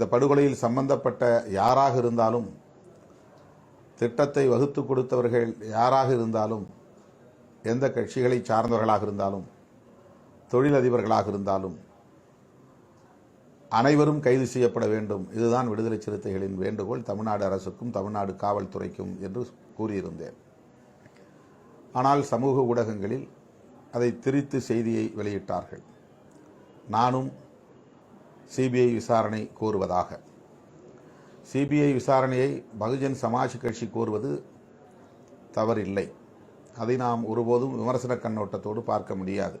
இந்த படுகொலையில் சம்பந்தப்பட்ட யாராக இருந்தாலும் திட்டத்தை வகுத்து கொடுத்தவர்கள் யாராக இருந்தாலும் எந்த கட்சிகளை சார்ந்தவர்களாக இருந்தாலும் தொழிலதிபர்களாக இருந்தாலும் அனைவரும் கைது செய்யப்பட வேண்டும். இதுதான் விடுதலை சிறுத்தைகளின் வேண்டுகோள். தமிழ்நாடு அரசுக்கும் தமிழ்நாடு காவல்துறைக்கும் என்று கூறியிருந்தேன். ஆனால் சமூக ஊடகங்களில் அதை திரித்து செய்தியை வெளியிட்டார்கள். நானும் சிபிஐ விசாரணை கோருவதாக. சிபிஐ விசாரணையை பகுஜன் சமாஜ் கட்சி கோருவது தவறில்லை. அதை நாம் ஒருபோதும் விமர்சன கண்ணோட்டத்தோடு பார்க்க முடியாது.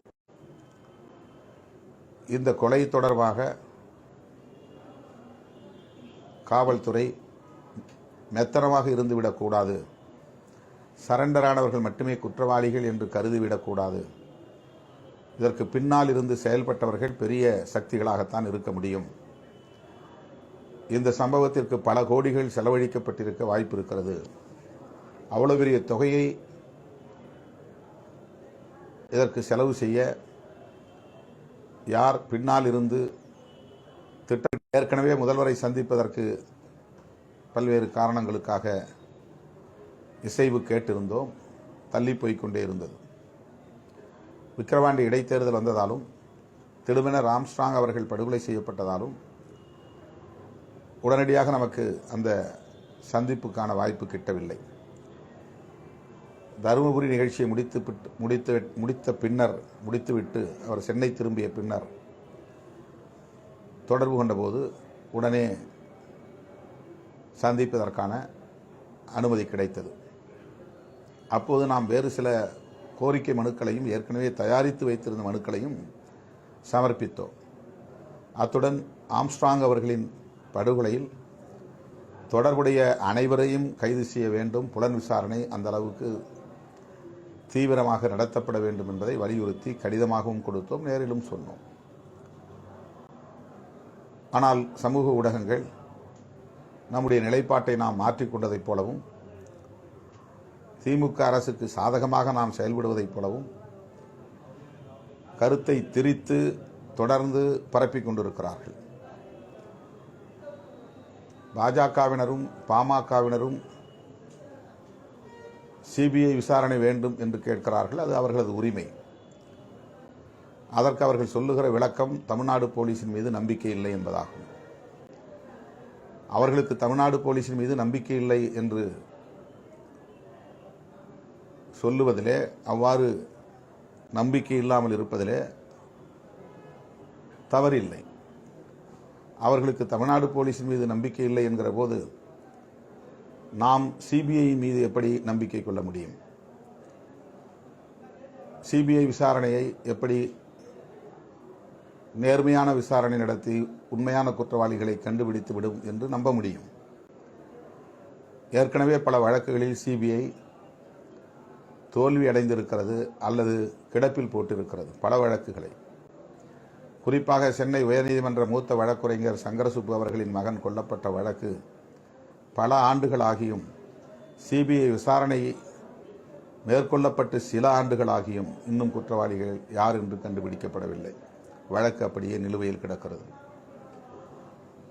இந்த கொலை தொடர்பாக காவல்துறை மெத்தனமாக இருந்துவிடக்கூடாது. சரண்டரானவர்கள் மட்டுமே குற்றவாளிகள் என்று கருதிவிடக்கூடாது. இதற்கு பின்னால் இருந்து செயல்பட்டவர்கள் பெரிய சக்திகளாகத்தான் இருக்க முடியும். இந்த சம்பவத்திற்கு பல கோடிகள் செலவழிக்கப்பட்டிருக்க வாய்ப்பு இருக்கிறது. அவ்வளவு பெரிய தொகையை இதற்கு செலவு செய்ய யார் பின்னால் இருந்து திட்டம் ஏற்கனவே முதல்வரை சந்திப்பதற்கு பல்வேறு காரணங்களுக்காக இசைவு கேட்டிருந்தோம். தள்ளி போய்க்கொண்டே இருந்தது. விக்கிரவாண்டி இடைத்தேர்தல் வந்ததாலும் திடுமென ராம்ஸ்ட்ராங் அவர்கள் படுகொலை செய்யப்பட்டதாலும் உடனடியாக நமக்கு அந்த சந்திப்புக்கான வாய்ப்பு கிட்டவில்லை. தருமபுரி நிகழ்ச்சியை முடித்து முடித்து முடித்த பின்னர் முடித்துவிட்டு அவர் சென்னை திரும்பிய பின்னர் தொடர்பு கொண்டபோது உடனே சந்திப்பதற்கான அனுமதி கிடைத்தது. அப்போது நாம் வேறு சில கோரிக்கை மனுக்களையும் ஏற்கனவே தயாரித்து வைத்திருந்த மனுக்களையும் சமர்ப்பித்தோம். அத்துடன் ஆம்ஸ்ட்ராங் அவர்களின் படுகொலையில் தொடர்புடைய அனைவரையும் கைது செய்ய வேண்டும். புலன் விசாரணை அந்த அளவுக்கு தீவிரமாக நடத்தப்பட வேண்டும் என்பதை வலியுறுத்தி கடிதமாகவும் கொடுத்தோம் நேரிலும் சொன்னோம். ஆனால் சமூக ஊடகங்கள் நம்முடைய நிலைப்பாட்டை நாம் மாற்றிக்கொண்டதைப் போலவும் திமுக அரசுக்கு சாதகமாக நாம் செயல்படுவதைப் போலவும் கருத்தை திரித்து தொடர்ந்து பரப்பிக் கொண்டிருக்கிறார்கள். பாஜகவினரும் பாமகவினரும் சிபிஐ விசாரணை வேண்டும் என்று கேட்கிறார்கள். அது அவர்களது உரிமை. அதற்கு அவர்கள் சொல்லுகிற விளக்கம் தமிழ்நாடு போலீஸின் மீது நம்பிக்கை இல்லை என்பதாகும். அவர்களுக்கு தமிழ்நாடு போலீசின் மீது நம்பிக்கை இல்லை என்று சொல்லுவதிலே அவ்வாறு நம்பிக்கை இல்லாமல் இருப்பதிலே தவறில்லை. அவர்களுக்கு தமிழ்நாடு போலீஸின் மீது நம்பிக்கை இல்லை என்கிற போது நாம் சிபிஐ மீது எப்படி நம்பிக்கை கொள்ள முடியும்? சிபிஐ விசாரணையை எப்படி நேர்மையான விசாரணை நடத்தி உண்மையான குற்றவாளிகளை கண்டுபிடித்து விடும் என்று நம்ப முடியும்? ஏற்கனவே பல வழக்குகளில் சிபிஐ தோல்வி அடைந்திருக்கிறது அல்லது கிடப்பில் போட்டிருக்கிறது. பல வழக்குகளை. குறிப்பாக சென்னை உயர்நீதிமன்ற மூத்த வழக்குரைஞர் சங்கரசுப்பு அவர்களின் மகன் கொல்லப்பட்ட வழக்கு பல ஆண்டுகளாகியும் சிபிஐ விசாரணை மேற்கொள்ளப்பட்டு சில ஆண்டுகளாகியும் இன்னும் குற்றவாளிகள் யார் என்று கண்டுபிடிக்கப்படவில்லை. வழக்கு அப்படியே நிலுவையில் கிடக்கிறது.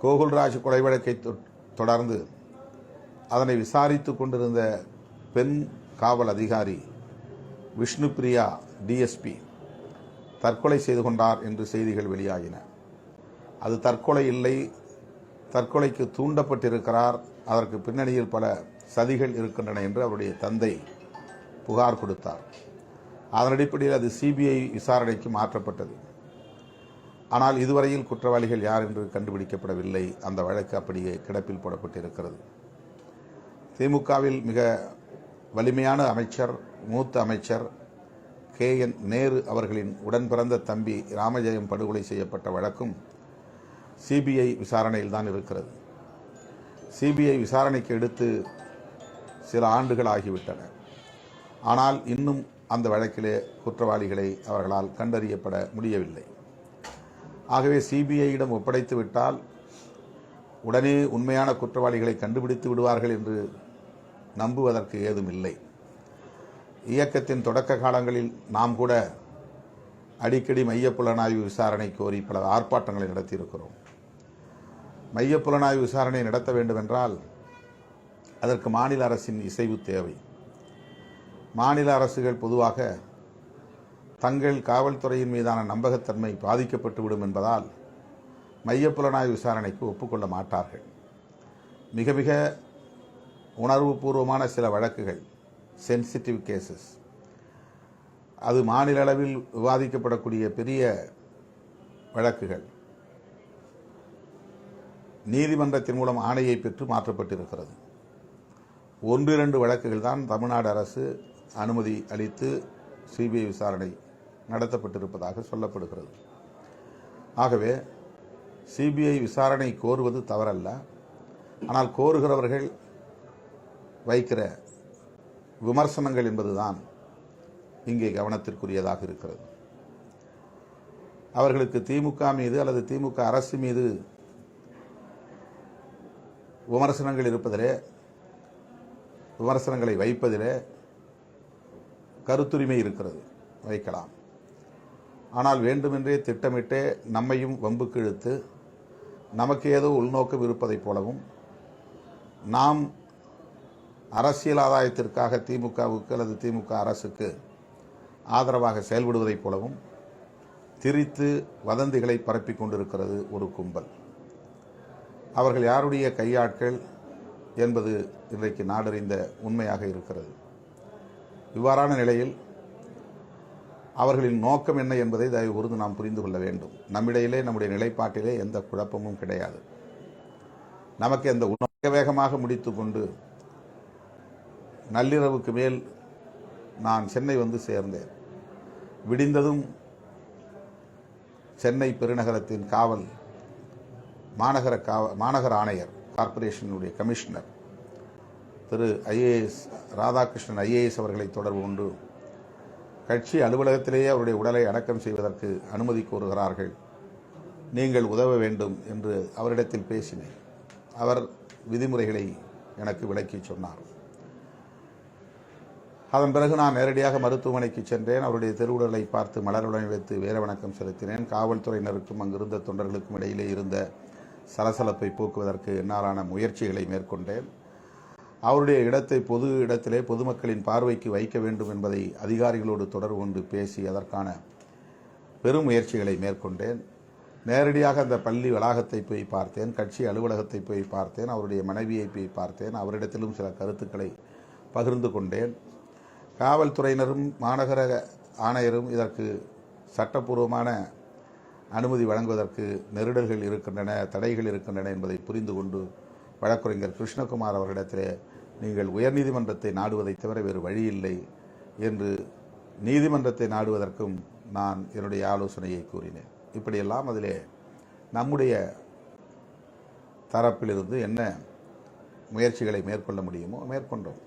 கோகுல்ராஜ் கொலை வழக்கை தொடர்ந்து அதனை விசாரித்து கொண்டிருந்த பெண் காவல் அதிகாரி விஷ்ணுபிரியா டிஎஸ்பி தற்கொலை செய்து கொண்டார் என்று செய்திகள் வெளியாகின அது தற்கொலை இல்லை தற்கொலைக்கு தூண்டப்பட்டிருக்கிறார் அதற்கு பின்னணியில் பல சதிகள் இருக்கின்றன என்று அவருடைய தந்தை புகார் கொடுத்தார். அதன் அடிப்படையில் அது சிபிஐ விசாரணைக்கு மாற்றப்பட்டது. ஆனால் இதுவரையில் குற்றவாளிகள் யார் என்று கண்டுபிடிக்கப்படவில்லை. அந்த வழக்கு அப்படியே கிடப்பில் போடப்பட்டிருக்கிறது. திமுகவில் மிக வலிமையான அமைச்சர் மூத்த அமைச்சர் கே. என். நேரு அவர்களின் உடன் பிறந்த தம்பி ராமஜெயம் படுகொலை செய்யப்பட்ட வழக்கும் சிபிஐ விசாரணையில் தான் இருக்கிறது. சிபிஐ விசாரணைக்கு எடுத்து சில ஆண்டுகள் ஆகிவிட்டன. ஆனால் இன்னும் அந்த வழக்கிலே குற்றவாளிகளை அவர்களால் கண்டறியப்பட முடியவில்லை. ஆகவே சிபிஐயிடம் ஒப்படைத்து விட்டால் உடனே உண்மையான குற்றவாளிகளை கண்டுபிடித்து விடுவார்கள் என்று நம்புவதற்கு ஏதும் இல்லை இயக்கத்தின் தொடக்க காலங்களில் நாம் கூட அடிக்கடி மைய புலனாய்வு விசாரணை கோரி பல ஆர்ப்பாட்டங்களை நடத்தியிருக்கிறோம். மைய புலனாய்வு விசாரணை நடத்த வேண்டுமென்றால் அதற்கு மாநில அரசின் இசைவு தேவை. மாநில அரசுகள் பொதுவாக தங்கள் காவல்துறையின் மீதான நம்பகத்தன்மை பாதிக்கப்பட்டுவிடும் என்பதால் மைய புலனாய்வு விசாரணைக்கு ஒப்புக்கொள்ள மாட்டார்கள். மிக மிக உணர்வுபூர்வமான சில வழக்குகள் சென்சிட்டிவ் கேசஸ் அது மாநில அளவில் விவாதிக்கப்படக்கூடிய பெரிய வழக்குகள். நீதிமன்றத்தின் மூலம் ஆணையை பெற்று மாற்றப்பட்டிருக்கிறது. ஒன்று இரண்டு வழக்குகள் தான் தமிழ்நாடு அரசு அனுமதி அளித்து சிபிஐ விசாரணை நடத்தப்பட்டிருப்பதாக சொல்லப்படுகிறது. ஆகவே சிபிஐ விசாரணை கோருவது தவறல்ல. ஆனால் கோருகிறவர்கள் வைக்கிற விமர்சனங்கள் என்பதுதான் இங்கே கவனத்திற்குரியதாக இருக்கிறது. அவர்களுக்கு திமுக மீது அல்லது திமுக அரசு மீது விமர்சனங்கள் இருப்பதிலே விமர்சனங்களை வைப்பதிலே கருத்துரிமை இருக்கிறது. வைக்கலாம். ஆனால் வேண்டுமென்றே திட்டமிட்டே நம்மையும் வம்புக்கு இழுத்து நமக்கு ஏதோ உள்நோக்கம் இருப்பதைப் போலவும் நாம் அரசியல் ஆதாயத்திற்காக திமுகவுக்கு அல்லது திமுக அரசுக்கு ஆதரவாக செயல்படுவதைப் போலவும் திரித்து வதந்திகளை பரப்பி கொண்டிருக்கிறது ஒரு கும்பல். அவர்கள் யாருடைய கையாட்கள் என்பது இன்றைக்கு நாடறிந்த உண்மையாக இருக்கிறது. இவ்வாறான நிலையில் அவர்களின் நோக்கம் என்ன என்பதை தயவு கூர்ந்து நாம் புரிந்து கொள்ள வேண்டும். நம்மிடையிலே நம்முடைய நிலைப்பாட்டிலே எந்த குழப்பமும் கிடையாது. நமக்கு எந்த உணவு வேகமாக முடித்துக்கொண்டு நள்ளிரவுக்கு மேல் நான் சென்னை வந்து சேர்ந்தேன். விடிந்ததும் சென்னை பெருநகரத்தின் காவல் மாநகர காவ மாநகர ஆணையர் கார்ப்பரேஷனுடைய கமிஷனர் திரு ஐஏஎஸ் ராதாகிருஷ்ணன் ஐஏஎஸ் அவர்களை தொடர்பு கொண்டு கட்சி அலுவலகத்திலேயே அவருடைய உடலை அடக்கம் செய்வதற்கு அனுமதி கோருகிறார்கள். நீங்கள் உதவ வேண்டும் என்று அவரிடத்தில் பேசினேன். அவர் விதிமுறைகளை எனக்கு விளக்கி சொன்னார். அதன் பிறகு நான் நேரடியாக மருத்துவமனைக்கு சென்றேன். அவருடைய திருவுடலை பார்த்து மலருடன் வைத்து வீர வணக்கம் செலுத்தினேன். காவல்துறையினருக்கும் அங்கிருந்த தொண்டர்களுக்கும் இடையிலே இருந்த சலசலப்பை போக்குவதற்கு என்னாலான முயற்சிகளை மேற்கொண்டேன். அவருடைய இடத்தை பொது இடத்திலே பொதுமக்களின் பார்வைக்கு வைக்க வேண்டும் என்பதை அதிகாரிகளோடு தொடர்பு கொண்டு பேசி அதற்கான பெரும் முயற்சிகளை மேற்கொண்டேன். நேரடியாக அந்த பள்ளி வளாகத்தை போய் பார்த்தேன். கட்சி அலுவலகத்தை போய் பார்த்தேன். அவருடைய மனைவியை போய் பார்த்தேன். அவரிடத்திலும் சில கருத்துக்களை பகிர்ந்து கொண்டேன். காவல்துறையினரும் மாநகர ஆணையரும் இதற்கு சட்டப்பூர்வமான அனுமதி வழங்குவதற்கு நெருடல்கள் இருக்கின்றன தடைகள் இருக்கின்றன என்பதை புரிந்து கொண்டு வழக்கறிஞர் கிருஷ்ணகுமார் அவர்களிடத்திலே நீங்கள் உயர்நீதிமன்றத்தை நாடுவதை தவிர வேறு வழியில்லை என்று நீதிமன்றத்தை நாடுவதற்கும் நான் என்னுடைய ஆலோசனையை கூறினேன். இப்படியெல்லாம் அதிலே நம்முடைய தரப்பிலிருந்து என்ன முயற்சிகளை மேற்கொள்ள முடியுமோ மேற்கொண்டோம்.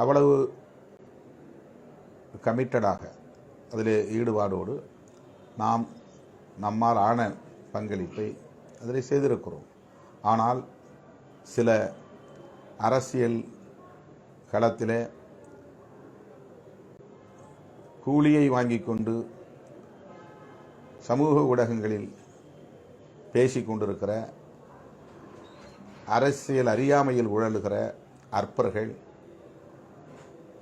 அவ்வளவு கமிட்டடாக அதில் ஈடுபாடோடு நாம் நம்மால் ஆன பங்களிப்பை அதில் செய்திருக்கிறோம். ஆனால் சில அரசியல் களத்தில் கூலியை வாங்கி கொண்டு சமூக ஊடகங்களில் பேசி கொண்டிருக்கிற அரசியல் அறியாமையில் உழலுகிற அற்பர்கள்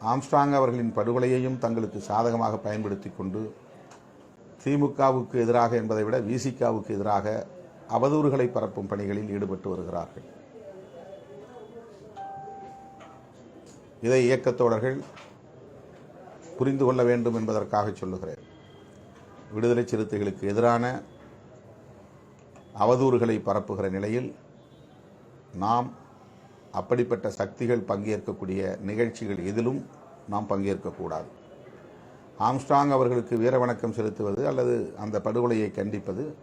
ஆம்ஸ்ட்ராங் அவர்களின் படுகொலையையும் தங்களுக்கு சாதகமாக பயன்படுத்தி கொண்டு திமுகவுக்கு எதிராக என்பதை விட விசிகாவுக்கு எதிராக அவதூறுகளை பரப்பும் பணிகளில் ஈடுபட்டு வருகிறார்கள். இதை இயக்கத்தோழர்கள் புரிந்து கொள்ள வேண்டும் என்பதற்காக சொல்லுகிறேன். விடுதலை சிறுத்தைகளுக்கு எதிரான அவதூறுகளை பரப்புகிற நிலையில் நாம் அப்படிப்பட்ட சக்திகள் பங்கேற்கக்கூடிய நிகழ்ச்சிகள் எதிலும் நாம் பங்கேற்கக்கூடாது. ஆம்ஸ்ட்ராங் அவர்களுக்கு வீர வணக்கம் செலுத்துவது அல்லது அந்த படுகொலையை கண்டிப்பது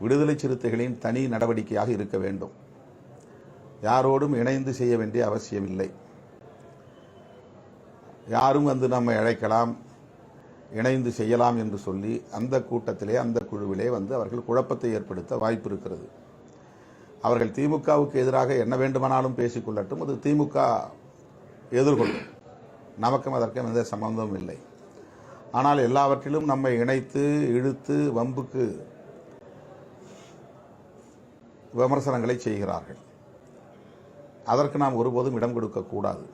விடுதலை சிறுத்தைகளின் தனி நடவடிக்கையாக இருக்க வேண்டும். யாரோடும் இணைந்து செய்ய வேண்டிய அவசியமில்லை. யாரும் வந்து நம்மை அழைக்கலாம் இணைந்து செய்யலாம் என்று சொல்லி அந்த கூட்டத்திலே அந்த குழுவிலே வந்து அவர்கள் குழப்பத்தை ஏற்படுத்த வாய்ப்பு இருக்கிறது. அவர்கள் திமுகவுக்கு எதிராக என்ன வேண்டுமானாலும் பேசிக்கொள்ளட்டும் அது திமுக எதிர்கொள்ளும். நமக்கும் அதற்கும் எந்த சம்பந்தமும் இல்லை. ஆனால் எல்லாவற்றிலும் நம்மை இணைத்து இழுத்து வம்புக்கு விமர்சனங்களை செய்கிறார்கள். அதற்கு நாம் ஒருபோதும் இடம் கொடுக்கக்கூடாது